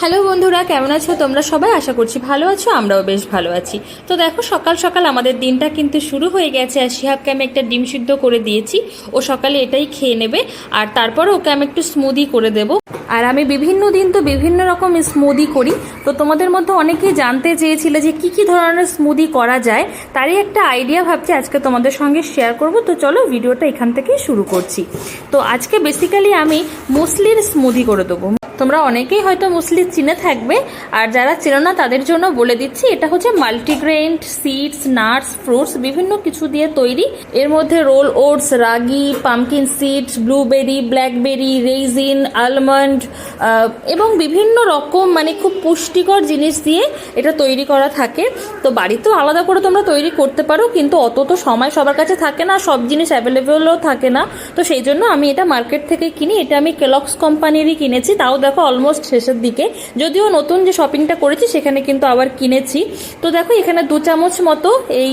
Hello বন্ধুরা, কেমন আছো? তোমরা সবাই আশা করছি ভালো আছো, আমরাও বেশ ভালো আছি। তো দেখো, সকাল সকাল আমাদের দিনটা কিন্তু শুরু হয়ে গেছে, আর শিহাবকে আমি একটা ডিম সিদ্ধ করে দিয়েছি। ও সকালে এটাই খেয়ে নেবে, আর তারপরে ওকে আমি একটু স্মুদি করে দেবো। আর আমি বিভিন্ন দিন তো বিভিন্ন রকম স্মুদি করি, তো তোমাদের মধ্যে অনেকেই জানতে চেয়েছিলে যে কি কি ধরনের স্মুদি করা যায়। তারই একটা আইডিয়া ভাবছি আজকে তোমাদের সঙ্গে শেয়ার করব, তো চলো ভিডিওটা এখান থেকেই শুরু করছি। তো আজকে বেসিক্যালি আমি মুসলির স্মুদি করে দেবো। তোমরা অনেকেই হয়তো মুসলি চিনে থাকবে, আর যারা চেনো না, তাদের জন্য বলে দিচ্ছি, এটা হচ্ছে মাল্টিগ্রেন সিডস নাটস ফ্রুটস বিভিন্ন কিছু দিয়ে তৈরি। এর মধ্যে roll oats ragi pumpkin seeds blueberry blackberry raisin almond এবং বিভিন্ন রকম মানে খুব পুষ্টিকর জিনিস দিয়ে এটা তৈরি করা থাকে। তো বাড়িতেও আলাদা করে তোমরা তৈরি করতে পারো, কিন্তু অত তো সময় সবার কাছে থাকে না, সব জিনিস অ্যাভেলেবেলও থাকে না। তো সেই জন্য আমি এটা মার্কেট থেকে কিনি, এটা আমি কেলক্স কোম্পানিরই কিনেছি, তাও দেখো অলমোস্ট শেষের দিকে। যদিও নতুন যে শপিংটা করেছি, সেখানে কিন্তু আবার কিনেছি। তো দেখো, এখানে দু চামচ মতো এই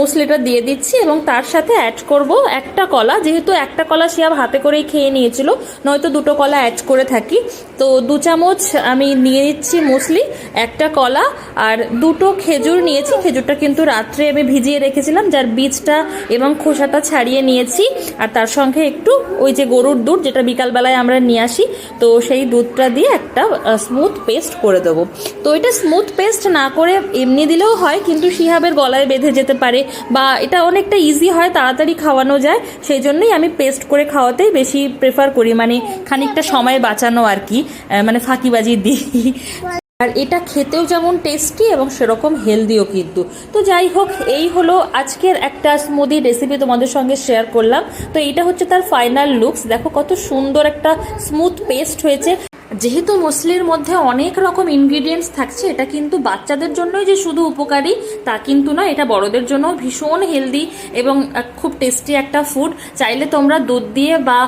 মুসলিটা দিয়ে দিচ্ছি এবং তার সাথে অ্যাড করব একটা কলা। যেহেতু একটা কলা শিয়াব হাতে করেই খেয়ে নিয়েছিল, নয়তো দুটো কলা অ্যাড করে থাকি। তো দু চামচ আমি নিয়ে নিচ্ছি মুসলি একটা কলা আর দুটো খেজুর নিয়েছি। খেজুরটা কিন্তু রাত্রে আমি ভিজিয়ে রেখেছিলাম, যার বীজটা এবং খোসাটা ছাড়িয়ে নিয়েছি। আর তার সঙ্গে একটু ওই যে গরুর দুধ, যেটা বিকালবেলায় আমরা নিয়ে আসি, তো সেই দুধটা দিয়ে একটা স্মুথ পেস্ট করে দেবো। তো এটা স্মুথ পেস্ট না করে এমনি দিলেও হয়, কিন্তু শিহাবের গলায় বেঁধে যেতে পারে বা এটা অনেকটা ইজি হয়, তাড়াতাড়ি খাওয়ানো যায়। সেই জন্যই আমি পেস্ট করে খাওয়াতেই বেশি প্রেফার করি মানে খানিকটা সময় বাঁচানো আর কি মানে ফাঁকিবাজি দিই। আর এটা খেতেও যেমন টেস্টি এবং সেরকম হেলদিও কিন্তু। তো যাই হোক, এই হলো আজকের একটা স্মুদি রেসিপি তোমাদের সঙ্গে শেয়ার করলাম। তো এটা হচ্ছে তার ফাইনাল লুকস দেখো কত সুন্দর একটা স্মুথ পেস্ট হয়েছে। যেহেতু মুসলির মধ্যে অনেক রকম ইনগ্রিডিয়েন্টস থাকছে, এটা কিন্তু বাচ্চাদের জন্যই যে শুধু উপকারী, তা কিন্তু না এটা বড়দের জন্য ভীষণ হেলদি এবং খুব টেস্টি একটা ফুড চাইলে তোমরা দুধ দিয়ে বা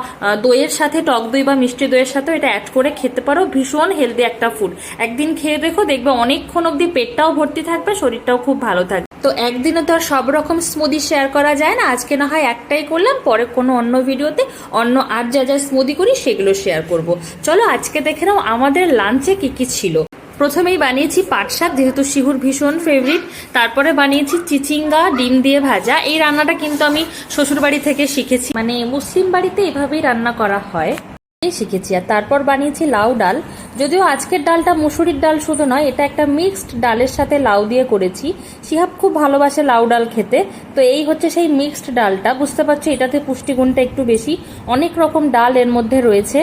দইয়ের সাথে টক দই বা মিষ্টি দইয়ের সাথে এটা অ্যাড করে খেতে পারো, ভীষণ হেলদি একটা ফুড একদিন খেয়ে দেখো, দেখবে অনেকক্ষণ অবধি পেটটাও ভর্তি থাকবে, শরীরটাও খুব ভালো থাকবে। তো একদিনে তো আর সব রকম স্মুদি শেয়ার করা যায় না। আজকে না হয় একটাই করলাম, পরে কোনো অন্য ভিডিওতে অন্য আর যা যা স্মুদি করি সেগুলো শেয়ার করব। চলো আজকে দেখে নাও আমাদের লাঞ্চে কি কি ছিল। প্রথমেই বানিয়েছি পাট শাক, যেহেতু শিহুর ভীষণ ফেভারিট তারপরে বানিয়েছি চিচিঙ্গা, ডিম দিয়ে ভাজা। এই রান্নাটা কিন্তু আমি শ্বশুর বাড়ি থেকে শিখেছি। মানে মুসলিম বাড়িতে এভাবেই রান্না করা হয়। শিখেছি। আর তারপর বানিয়েছি লাউ ডাল। যদিও আজকের ডালটা মুসুরির ডাল শুধু নয়, এটা একটা মিক্সড ডালের সাথে লাউ দিয়ে করেছি। খুব ভালোবাসে লাউ ডাল খেতে। তো এই হচ্ছে সেই মিক্সড ডালটা। বুঝতে পারছ, এটাতে পুষ্টিগুণটা একটু বেশি। অনেক রকম ডাল এর মধ্যে রয়েছে।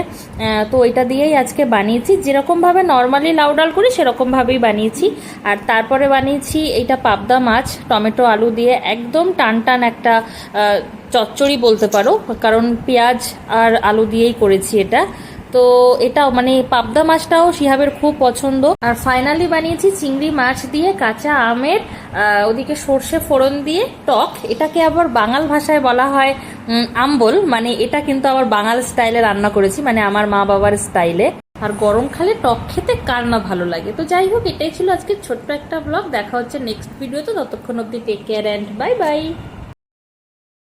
তো এটা দিয়েই আজকে বানিয়েছি। যেরকমভাবে নর্মালি লাউ ডাল করি, সেরকমভাবেই বানিয়েছি। আর তারপরে বানিয়েছি এইটা পাবদা মাছ, টমেটো আলু দিয়ে একদম টান টান একটা চচ্চড়ি বলতে পারো। কারণ পেঁয়াজ আর আলু দিয়েই করেছি এটা। তো এটা মানে পাবদা মাছটাও শিহাবের খুব পছন্দ। আর ফাইনালি বানিয়েছি চিংড়ি মাছ দিয়ে কাঁচা আমের ওদিকে সর্ষে ফোড়ন দিয়ে টক। এটাকে আবার বাঙাল ভাষায় বলা হয় আম্বল। মানে এটা কিন্তু আবার বাঙাল স্টাইলে রান্না করেছি মানে আমার মা বাবার স্টাইলে। আর গরমকালে টক খেতে কার না ভালো লাগে। তো যাই হোক, এটাই ছিল আজকে ছোট্ট একটা ব্লগ দেখা হচ্ছে নেক্সট ভিডিওতে ততক্ষণ অব্দি take care and bye bye